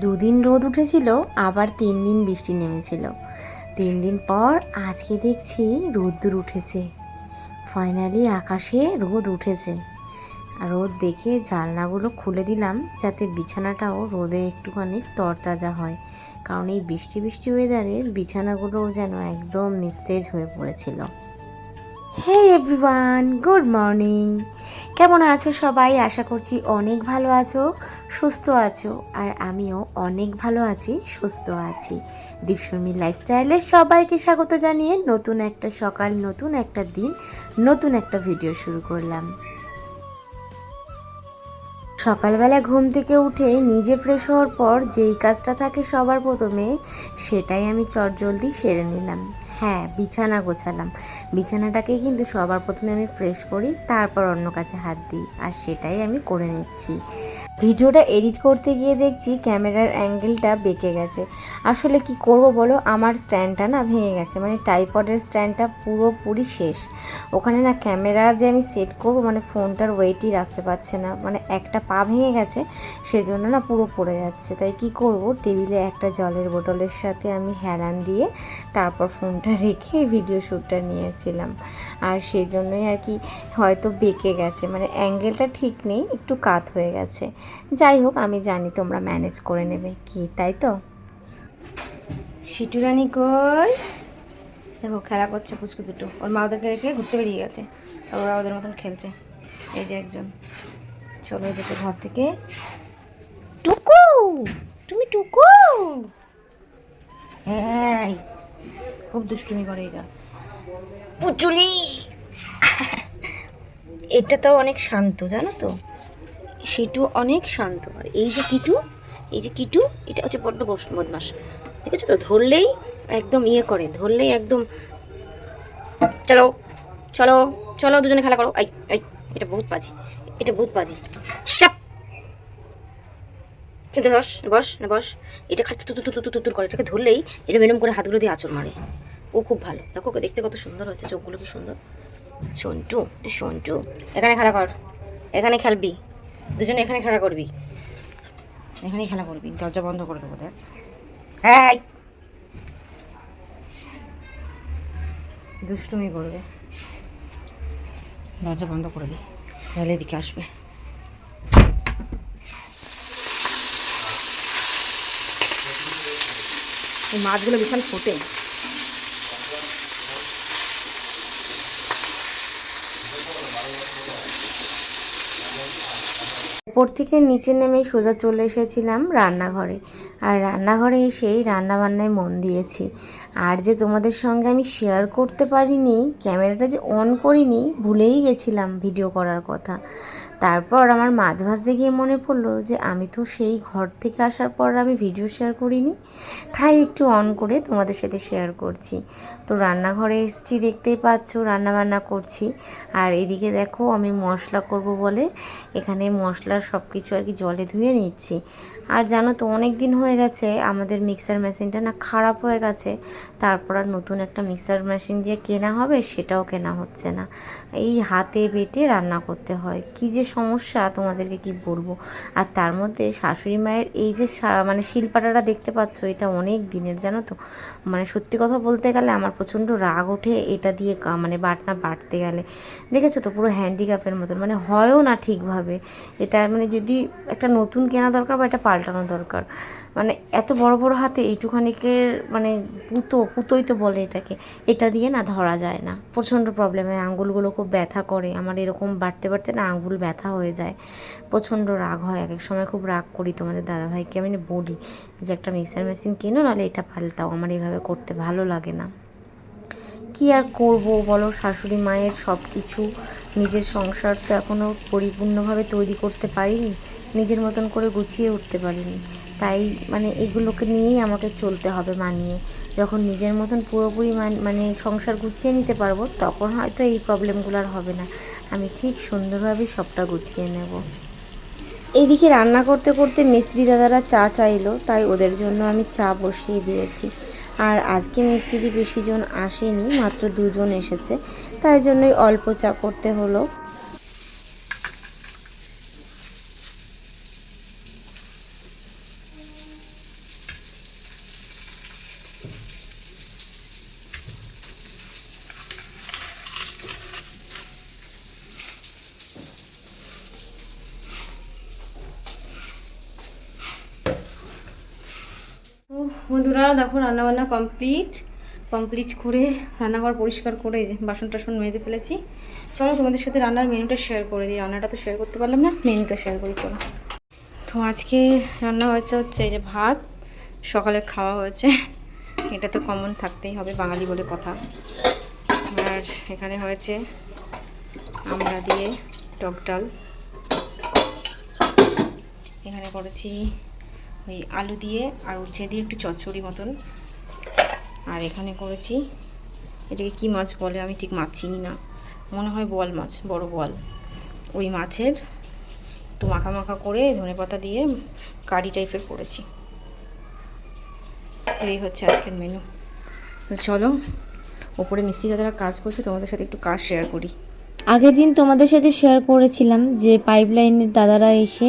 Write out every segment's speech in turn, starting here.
দুদিন রোদ উঠেছিল, আবার তিন দিন বৃষ্টি নেমেছিল। তিন দিন পর আজকে দেখছি রোদ্দুর উঠেছে। ফাইনালি আকাশে রোদ উঠেছে। রোদ দেখে জানলাগুলো খুলে দিলাম, যাতে বিছানাটাও রোদে একটুখানি তরতাজা হয়। কারণ এই বৃষ্টি বৃষ্টি ওয়েদারে বিছানাগুলোও যেন একদম নিস্তেজ হয়ে পড়েছিল। হে এভরিওয়ান গুড মর্নিং কেমন আছো সবাই? আশা করছি অনেক ভালো আছো, সুস্থ আছো, আর আমিও অনেক ভালো আছি, সুস্থ আছি। দীপশর্মীর লাইফস্টাইলের সবাইকে স্বাগত জানিয়ে নতুন একটা সকাল, নতুন একটা দিন, নতুন একটা ভিডিও শুরু করলাম। সকালবেলা ঘুম থেকে উঠে নিজে ফ্রেশ হওয়ার পর যেই কাজটা থাকে সবার প্রথমে, সেটাই আমি চটজলদি সেরে নিলাম। হ্যাঁ বিছানা গোছালাম। বিছানাটাকে কিন্তু সবার প্রথমে আমি ফ্রেশ করি, তারপর অন্য কাছে হাত দিই, আর সেটাই আমি করে নিচ্ছি। ভিডিওটা এডিট করতে গিয়ে দেখছি ক্যামেরার অ্যাঙ্গেলটা বেঁকে গেছে। আসলে কি করব বলো? আমার স্ট্যান্ডটা না ভেঙে গেছে মানে টাইপডের স্ট্যান্ডটা পুরোপুরি শেষ। ওখানে না ক্যামেরা যে আমি সেট করব মানে ফোনটার ওয়েটই রাখতে পারছে না। মানে একটা পা ভেঙে গেছে, সেজন্য না পুরো পড়ে যাচ্ছে। তাই কি করব? টেবিলে একটা জলের বোতলের সাথে আমি হেলান দিয়ে তারপর ফোনটা রেখে ভিডিও শ্যুটটা নিয়েছিলাম। আর সেই জন্যই আর কি হয়তো বেঁকে গেছে। মানে অ্যাঙ্গেলটা ঠিক নেই, একটু কাত হয়ে গেছে। যাই হোক, আমি জানি তোমরা ম্যানেজ করে নেবে। কি, তাই তো? সিটুরানি কই? দেখো, খেলা করছে পুচকু দুটো। ওর মা ওদেরকে রেখে ঘুরতে বেরিয়ে গেছে। ওরা ওদের মতন খেলছে। এই যে একজন। চলো যেতে ঘর থেকে। টুকু! তুমি টুকু! হ্যাঁ খুব দুষ্টুমি করে এটা পুচুলি এটা তো অনেক শান্ত জানো তো সেটু অনেক শান্ত আর এই যে কিটু এই যে কিটু এটা হচ্ছে বড্ড বস- বদমাস আছে তো ধরলেই একদম ইয়ে করে ধরলেই একদম চলো চলো চলো দুজনে খেলা করো এই এই এটা বহুত বাজি এটা বহুত বাজি চাপ চিন্তা বস বস না বস এটা তুতু তুতুর করে এটাকে ধরলেই এটা মেনম করে হাতগুলো দিয়ে আঁচড় মারে ও খুব ভালো। দেখো ওকে দেখতে কত সুন্দর হয়েছে চোখগুলো কি সুন্দর? সন্টু তুই সন্টু? এখানে খেলা কর। এখানে খেলবি। দুজনে এখানে খেলা করবি। এখানেই খেলা করবি। দরজা বন্ধ করে দেবো দেখ। হ্যাঁ দুষ্টুমি করবে। দরজা বন্ধ করে দিই তাহলে এদিকে আসবে। এই মাছগুলো বিশাল ফোটে। উপর থেকে নিচে নেমে সোজা চলে এসেছিলাম রান্নাঘরে। আর রান্নাঘরে এসেই রান্নাবান্নায় মন দিয়েছি। আর যে তোমাদের সঙ্গে আমি শেয়ার করতে পারিনি ক্যামেরাটা যে অন করিনি, ভুলেই গেছিলাম ভিডিও করার কথা। তারপর আমার মাঝ ভাজতে গিয়ে মনে পড়ল যে আমি তো সেই ঘর থেকে আসার পর আমি ভিডিও শেয়ার করিনি। তাই একটু অন করে তোমাদের সাথে শেয়ার করছি। তো রান্নাঘরে এসছি, দেখতেই পাচ্ছ, রান্নাবান্না করছি। আর এদিকে দেখো, আমি মশলা করব বলে এখানে মশলার সব কিছু আর কি জলে ধুয়ে নিচ্ছি। আর জানো তো অনেক দিন হয়ে গেছে, আমাদের মিক্সার মেশিনটা না খারাপ হয়ে গেছে। তারপর আর নতুন একটা মিক্সার মেশিন যে কেনা হবে, সেটাও কেনা হচ্ছে না। এই হাতে বেটে রান্না করতে হয়। কি যে সমস্যা, তোমাদেরকে কি বলব? আর তার মধ্যে শাশুড়ি মায়ের এই যে মানে শিলপাটাটা দেখতে পাচ্ছ, এটা অনেক দিনের, জানো তো? মানে সত্যি কথা বলতে গেলে আমার প্রচণ্ড রাগ ওঠে, এটা দিয়ে মানে বাটনা বাটতে গেলে। দেখেছ তো পুরো হ্যান্ডিক্যাপের মতন মানে হয়ও না ঠিকভাবে। এটা মানে যদি একটা নতুন কেনা দরকার বা এটা পাল্টানো দরকার। মানে এত বড় বড় হাতে এইটুখানিকের মানে পুতো, পুতোই তো বলে এটাকে। এটা দিয়ে না ধরা যায় না। প্রচণ্ড প্রবলেম হয় আঙ্গুলগুলো খুব ব্যথা করে। আমার এরকম বাড়তে বাড়তে না আঙ্গুল ব্যথা হয়ে যায়। প্রচণ্ড রাগ হয়। এক এক সময় খুব রাগ করি তোমাদের দাদাভাইকে। আমি বলি যে, একটা মিক্সার মেশিন কেনো নাহলে এটা পাল্টাও। আমার এইভাবে করতে ভালো লাগে না। কি আর করব বলো? শাশুড়ি, মায়ের সব কিছু নিজের সংসার তো এখনও পরিপূর্ণভাবে তৈরি করতে পারিনি। নিজের মতন করে গুছিয়ে উঠতে পারিনি। তাই মানে এগুলোকে নিয়েই আমাকে চলতে হবে মানিয়ে। যখন নিজের মতন পুরোপুরি মান- সংসার গুছিয়ে নিতে পারব, তখন হয়তো এই প্রবলেমগুলো আর হবে না। আমি ঠিক সুন্দরভাবে সবটা গুছিয়ে নেব। এইদিকে রান্না করতে করতে মিস্ত্রি দাদারা চা চাইলো, তাই ওদের জন্য আমি চা বসিয়ে দিয়েছি। আর আজকে মিস্ত্রি বেশিজন আসেনি মাত্র দুজন এসেছে। তাই জন্যই অল্প চা করতে হলো। বন্ধুরা, দেখো রান্নাবান্না কমপ্লিট কমপ্লিট করে রান্নাঘর পরিষ্কার করে বাসন টাসন মেজে ফেলেছি। চলো তোমাদের সাথে রান্নার মেনুটা শেয়ার করে দিই। রান্নাটা তো শেয়ার করতে পারলাম না মেনুটা শেয়ার করি, চলো। তো আজকে রান্না হয়েছে হচ্ছে এই যে ভাত, সকালে খাওয়া হয়েছে। এটা তো কমন থাকতেই হবে, বাঙালি বলে কথা। আর এখানে হয়েছে আমরা দিয়ে টক ডাল। এখানে করেছি ওই আলু দিয়ে আর উচ্ছে দিয়ে একটু চচ্চড়ি মতন। আর এখানে করেছি, এটাকে কি মাছ বলে আমি ঠিক মাছ চিনি না। মনে হয় বল মাছ, বড় বল। ওই মাছের একটু মাখা মাখা করে ধনে পাতা দিয়ে কারি টাইপের করেছি। এই হচ্ছে আজকের মেনু তো চলো, ওপরে মিস্ত্রি দাদারা কাজ করছে, তোমাদের সাথে একটু কাজ শেয়ার করি। আগের দিন তোমাদের সাথে শেয়ার করেছিলাম যে পাইপলাইনের দাদারা এসে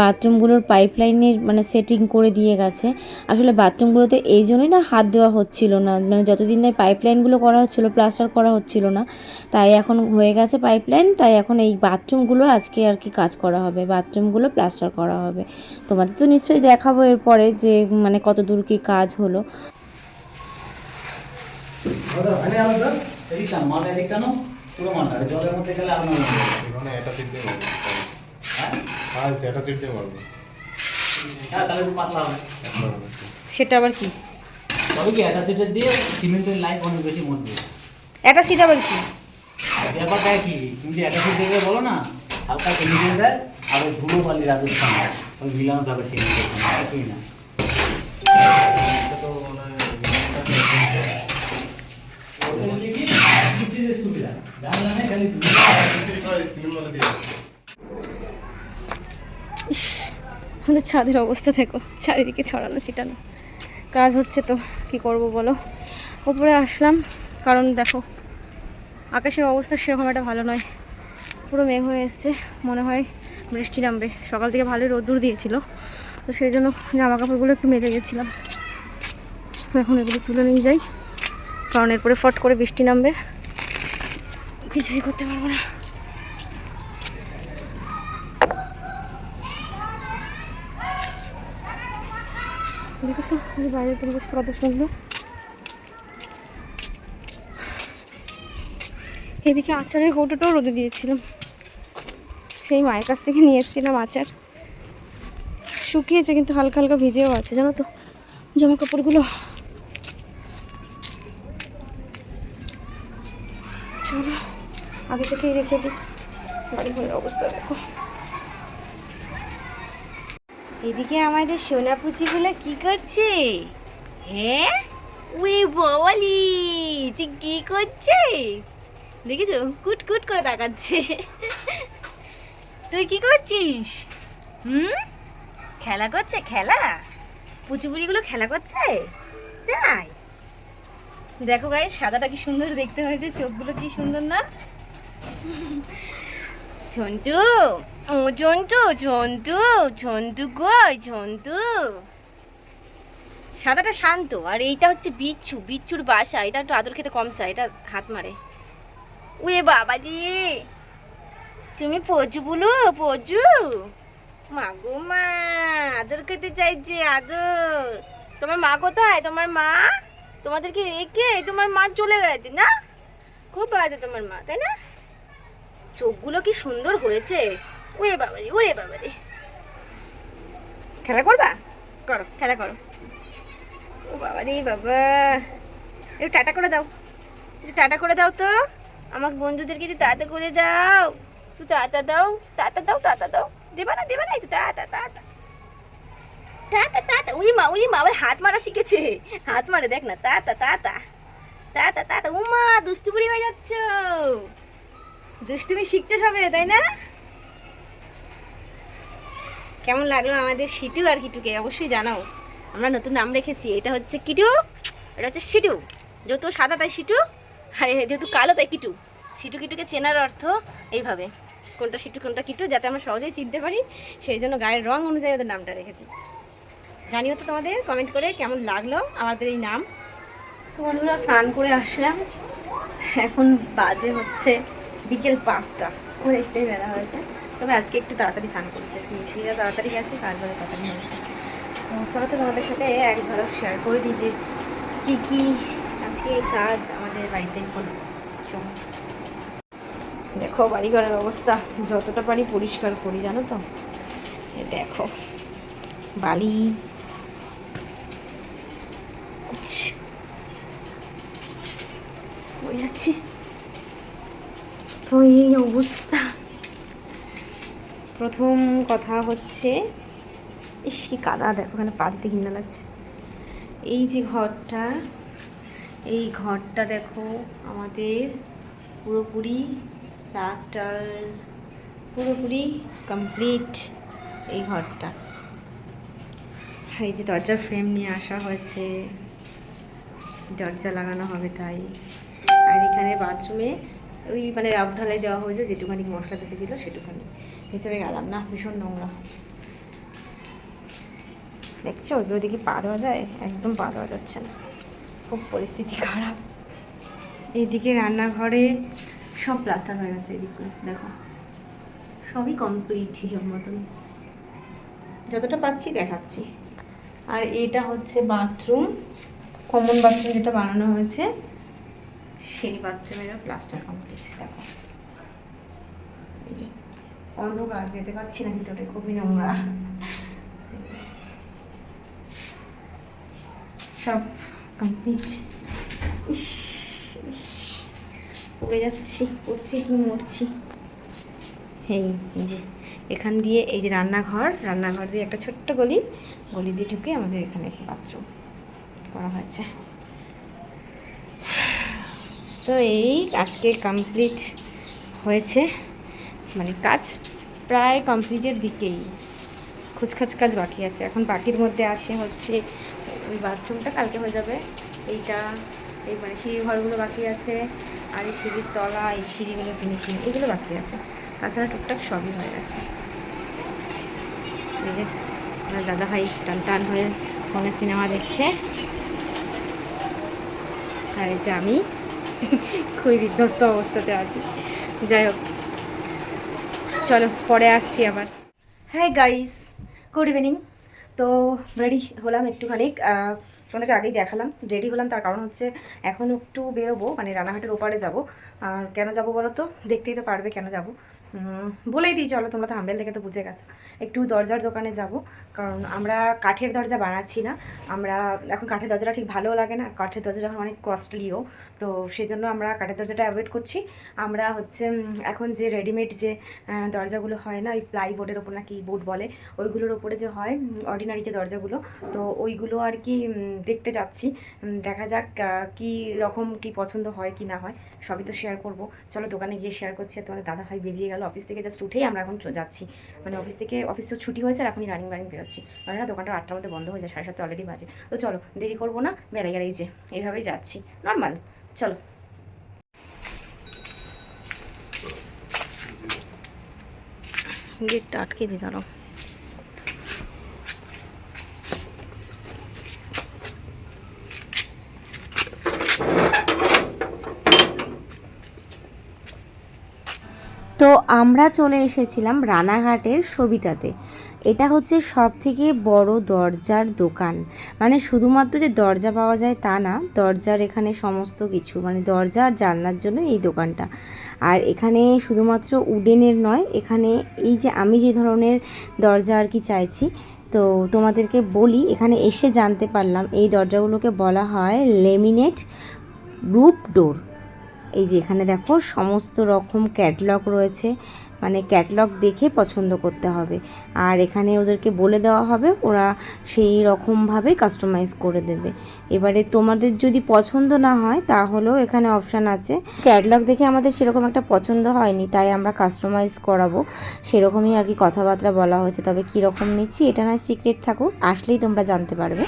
বাথরুমগুলোর পাইপলাইনের মানে সেটিং করে দিয়ে গেছে। আসলে বাথরুমগুলোতে এই জন্যই না হাত দেওয়া হচ্ছিল না। মানে যতদিন না পাইপলাইনগুলো করা হচ্ছিল প্লাস্টার করা হচ্ছিল না, তাই এখন হয়ে গেছে পাইপলাইন তাই এখন এই বাথরুমগুলো আজকে আর কি কাজ করা হবে। বাথরুমগুলো প্লাস্টার করা হবে। তোমাদের তো নিশ্চয়ই দেখাবো এরপরে যে মানে কত দূর কী কাজ হলো। দাদা এদিকটা মাল নাও। পুরো আর জলের মধ্যে গেলে আর নাও এখানে এটা চিনতে পারব হ্যাঁ? হ্যাঁ এটা চিনতে পারব হ্যাঁ তাহলে একটু পাতলা হবে। সেটা আবার কি? তবে কি একটা সিটের দিয়ে সিমেন্টের লাইফ অনেক বেশি মজবুত। এটা সেটা আবার কি? আর ব্যাপারটা কি তুমি যে একটা সিট দেখে বলো না হালকা কেমিক্যাল দেয় আর ওই ধুলো বালি রাজস্থান ওই মিলানো থাকবে সিমেন্টের সঙ্গে কিছুই না। এটা তো মানে ওটা হচ্ছে কি মিস্ত্রিদের সুবিধা জানলা নেই খালি ধুলো সিনেমা দিয়ে আমাদের ছাদের অবস্থা দেখো। চারিদিকে ছড়ানো ছিটানো। কাজ হচ্ছে তো, কি করব বলো? ওপরে আসলাম, কারণ দেখো, আকাশের অবস্থা সেরকম একটা ভালো নয়। পুরো মেঘ হয়ে এসছে, মনে হয় বৃষ্টি নামবে। সকাল থেকে ভালোই রোদ্দুর দিয়েছিল, তো সেই জন্য জামা কাপড়গুলো একটু মেরে গেছিলাম। এখন এগুলো তুলে নিয়ে যাই, কারণ এরপরে ফট করে বৃষ্টি নামবে। কিছুই করতে পারব না। দেখেছ বাইরের পরিবেশটা কত সুন্দর। এদিকে আচারের কৌটোটাও রোদে দিয়েছিলাম। সেই মায়ের কাছ থেকে নিয়ে এসেছিলাম আচার। শুকিয়েছে, কিন্তু হালকা হালকা ভিজেও আছে, জানো তো। জামা কাপড়গুলো আগে থেকেই রেখে দিই। বাড়ি অবস্থা দেখো। এদিকে আমাদের সোনা পুচিগুলো কি করছে? হ্যাঁ উই বলি তুই কি করছে দেখেছ? কুট কুট করে তাকাচ্ছে। তুই কি করছিস? হুম? খেলা করছে? খেলা? পুচুপুরিগুলো খেলা করছে? তাই? দেখো গাই সাদাটা কি সুন্দর দেখতে হয়েছে, চোখগুলো কি সুন্দর না? ঝন্টু, ও ঝন্টু ঝন্টু ঝন্টু কই, ঝন্টু? সাদাটা শান্ত, আর এইটা হচ্ছে বিচ্ছু, বিচ্ছুর বাসা, এটা একটু আদর খেতে কম চায়, এটা হাত মারে। উয়ে বাবা দি তুমি পজু বলো, পজু। মাগো মা, আদর খেতে চাইছে আদর। তোমার মা কোথায়? তোমার মা? তোমাদেরকে রেখে তোমার মা চলে গেছে, না? খুব বাজে তোমার মা, তাই না? চোখগুলো কি সুন্দর হয়েছে? ওরে বাবা রে ওরে বাবা রে খেলা করবা? করো খেলা করো। ও বাবা রে বাবা। একটু টাটা করে দাও। একটু টাটা করে দাও তো। আমার বন্ধুদেরকে একটু তাতা করে দাও। একটু তাতা দাও তাতা দাও তাতা দাও। দেবা না দেবা না একটু তাতা তাতা টাটা টাটা উলি মা আবার হাত মারা শিখেছে। হাত মারে দেখ না তাতা তাতা তাতা তাতা উমা দুষ্টুপুরি হয়ে যাচ্ছ। দুষ্টুমি শিখতে হবে তাই না? কেমন লাগল আমাদের সিটু আর কিটুকে? অবশ্যই জানাও। আমরা নতুন নাম রেখেছি, এটা হচ্ছে কিটু, এটা হচ্ছে সিটু যেহেতু সাদা তাই সিটু আর যেহেতু কালো তাই কিটু। সিটু কিটুকে চেনার অর্থ এইভাবে, কোনটা সিটু কোনটা কিটু, যাতে আমরা সহজেই চিনতে পারি। সেই জন্য গায়ের রং অনুযায়ী ওদের নামটা রেখেছি। জানিও তো তোমাদের কমেন্ট করে কেমন লাগল আমাদের এই নাম? তো বন্ধুরা, স্নান করে আসলাম। এখন বাজে হচ্ছে বিকেল পাঁচটা। ওর একটাই বেলা হয়েছে। তবে আজকে একটু তাড়াতাড়ি স্নান করেছে। মিস্ত্রিরা তাড়াতাড়ি গেছে কাজ বাজে তাড়াতাড়ি হয়েছে। চলো তো তোমাদের সাথে এক ঝলক শেয়ার করে দিই যে কী কী আজকে কাজ আমাদের বাড়িতে হলো চলো। দেখো বাড়িঘরের অবস্থা, যতটা পারি পরিষ্কার করি, জানো তো? দেখো, বালি। যাচ্ছি? তো এই অবস্থা। প্রথম কথা হচ্ছে, ইস কাদা। দেখো ওখানে পা দিতে ঘৃণা লাগছে। এই যে ঘরটা, এই ঘরটা দেখো, আমাদের পুরোপুরি প্লাস্টার পুরোপুরি কমপ্লিট এই ঘরটা। এই যে দরজার ফ্রেম নিয়ে আসা হয়েছে, দরজা লাগানো হবে তাই। আর এখানে বাথরুমে ওই মানে রাফ ঢালাই দেওয়া হয়েছে, যেটুখানি মশলা বেঁচেছিল সেটুখানি। ভেতরে গেলাম না, ভীষণ নোংরা। দেখছ? ওইগুলো দিকে পা দেওয়া যায়? একদম পা দেওয়া যাচ্ছে না। খুব পরিস্থিতি খারাপ। এইদিকে রান্নাঘরে সব প্লাস্টার হয়ে গেছে এদিকগুলো দেখো। সবই কমপ্লিট হিসাব মতন। যতটা পাচ্ছি দেখাচ্ছি। আর এটা হচ্ছে বাথরুম কমন বাথরুম যেটা বানানো হয়েছে। সেই বাথরুমেরও প্লাস্টার কমপ্লিট দেখো এই যে, অন্ধকার, যেতে পারছি না ভিতরে, খুবই নোংরা। সব কমপ্লিট পড়ে যাচ্ছি, পড়ছি কি মরছি। এই এই যে, এখান দিয়ে এই যে রান্নাঘর রান্নাঘর দিয়ে একটা ছোট্ট গলি। গলি দিয়ে ঢুকে আমাদের এখানে বাথরুম করা হয়েছে। তো এই আজকে কমপ্লিট হয়েছে। মানে কাজ প্রায় কমপ্লিটের দিকেই। খুচখাচ কাজ বাকি আছে। এখন বাকির মধ্যে আছে হচ্ছে, ওই বাথরুমটা কালকে হয়ে যাবে। এইটা, এই মানে সিঁড়ি ঘরগুলো বাকি আছে। আর এই সিঁড়ির তলা, এই সিঁড়িগুলো ফিনিশিং এগুলো বাকি আছে। তাছাড়া টুকটাক সবই হয়ে গেছে। দাদা ভাই টান টান হয়ে ফোনে সিনেমা দেখছে। আর যে আমি খুবই বিধ্বস্ত অবস্থাতে আছি। যাই হোক, চলো, পরে আসছি আবার। হ্যাঁ গাইস গুড ইভিনিং তো রেডি হলাম একটুখানি। তোমাদেরকে আগেই দেখালাম রেডি হলাম, তার কারণ হচ্ছে এখন একটু বেরোবো মানে রানাঘাটের ওপারে যাব। আর কেন যাব বলো তো? দেখতেই তো পারবে কেন যাব। বলেই দিই, চলো তোমরা তো হাম্বেল দেখে তো বুঝে গেছো। একটু দরজার দোকানে যাব, কারণ আমরা কাঠের দরজা বানাচ্ছি না। আমরা এখন কাঠের দরজাটা ঠিক ভালোও লাগে না, কাঠের দরজাটা এখন অনেক কস্টলিও তো সেই জন্য আমরা কাঠের দরজাটা অ্যাভয়েড করছি। আমরা হচ্ছে এখন যে রেডিমেড যে দরজাগুলো হয় না, ওই প্লাইবোর্ডের ওপর না কি বোর্ড বলে, ওইগুলোর ওপরে যে হয় অর্ডিনারি যে দরজাগুলো, তো ওইগুলো আর কি দেখতে যাচ্ছি। দেখা যাক কি রকম, কি পছন্দ হয়, কি না হয়। সবই তো শেয়ার করব। চলো দোকানে গিয়ে শেয়ার করছি তোমাদের দাদা ভাই বেরিয়ে গেল। অফিস থেকে জাস্ট উঠেই আমরা এখন যাচ্ছি। মানে অফিস থেকে অফিস তো ছুটি হয়েছে আর এখনই রানিং রানিং বেরোচ্ছি। মানে না দোকানটা আটটার মধ্যে বন্ধ হয়ে যায়, সাড়ে সাতটা অলরেডি বাজে। তো চলো, দেরি করব না বেড়ে গেলেই যে, এইভাবেই যাচ্ছি। নর্মাল চলো। গেটটা আটকে দিই দাঁড়াও। তো আমরা চলে এসেছিলাম রানাঘাটের সবিতাতে। এটা হচ্ছে সব থেকে বড় দরজার দোকান। মানে শুধুমাত্র যে দরজা পাওয়া যায় তা না, দরজার এখানে সমস্ত কিছু মানে দরজা আর জানলার জন্য এই দোকানটা। আর এখানে শুধুমাত্র উডেনের নয়, এখানে এই যে আমি যে ধরনের দরজা আর কি চাইছি, তো তোমাদেরকে বলি, এখানে এসে জানতে পারলাম এই দরজাগুলোকে বলা হয় লেমিনেট রুপ ডোর এই যে এখানে দেখো সমস্ত রকম ক্যাটলগ রয়েছে। মানে ক্যাটলগ দেখে পছন্দ করতে হবে। আর এখানে ওদেরকে বলে দেওয়া হবে, ওরা সেই রকমভাবে কাস্টমাইজ করে দেবে। এবারে তোমাদের যদি পছন্দ না হয়, তাহলেও এখানে অপশান আছে। ক্যাটলগ দেখে আমাদের সেরকম একটা পছন্দ হয়নি, তাই আমরা কাস্টমাইজ করাবো। সেরকমই আর কি কথাবার্তা বলা হয়েছে। তবে কীরকম নিচ্ছি, এটা নয় সিক্রেট থাকুক, আসলেই তোমরা জানতে পারবে।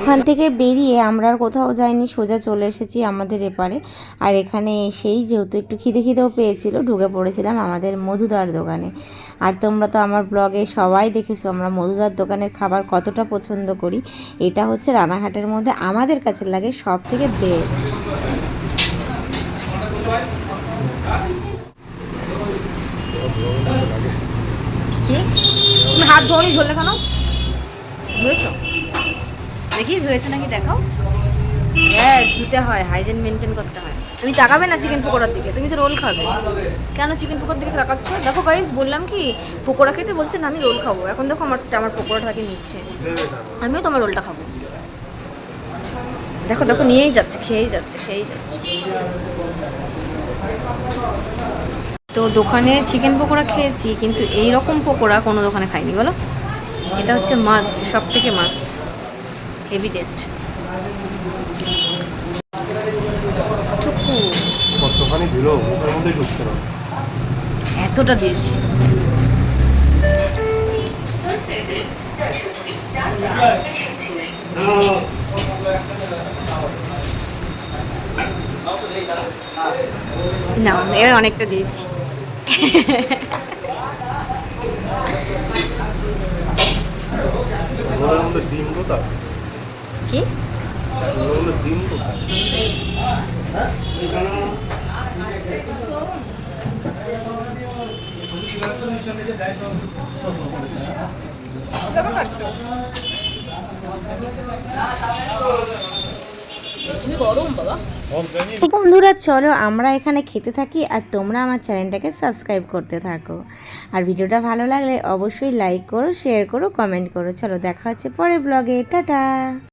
ওখান থেকে বেরিয়ে আমরা আর কোথাও যাইনি, সোজা চলে এসেছি আমাদের এপারে। আর এখানে এসেই যেহেতু একটু খিদে খিদেও পেয়েছিল, ঢুকে পড়েছিলাম আমাদের মধুদার দোকানে। আর তোমরা তো আমার ব্লগে সবাই দেখেছ, আমরা মধুদার দোকানের খাবার কতটা পছন্দ করি। এটা হচ্ছে রানাঘাটের মধ্যে আমাদের কাছে লাগে সব থেকে বেস্ট কি তুমি হাত ধোনি ধরলে কেন? ধুয়েছো? দেখি ধুয়েছো নাকি দেখাও। হ্যাঁ ধুতে হয় হাইজেন মেনটেন করতে হয়। তুমি তাকাবে না চিকেন পকোড়ার দিকে তুমি তো রোল খাবে। কেন চিকেন পকোড়ার দিকে তাকাচ্ছ? দেখো গাইস বললাম কি পকোড়া খেতে বলছে না আমি রোল খাব। এখন দেখো আমার আমার পকোড়াটাকে নিচ্ছে। আমিও তোমার রোলটা খাব। দেখো দেখো নিয়েই যাচ্ছে খেয়েই যাচ্ছে খেয়েই যাচ্ছে। তো দোকানের চিকেন পকোড়া খেয়েছি কিন্তু এই রকম পকোড়া কোনো দোকানে খাইনি বলো? এটা হচ্ছে মাস্ত সব থেকে মাস্ত হেভি টেস্ট এতটা দিয়েছি। না এবার অনেকটা দিয়েছি মুখের মধ্যে ডিম কোথায় কি মুখের মধ্যে ডিম কোথায় তুমি বন্ধুরা, চলো আমরা এখানে খেতে থাকি আর তোমরা আমার চ্যানেলটাকে সাবস্ক্রাইব করতে থাকো। আর ভিডিওটা ভালো লাগলে অবশ্যই লাইক করো শেয়ার করো কমেন্ট করো। চলো দেখা হচ্ছে পরের ব্লগে টাটা!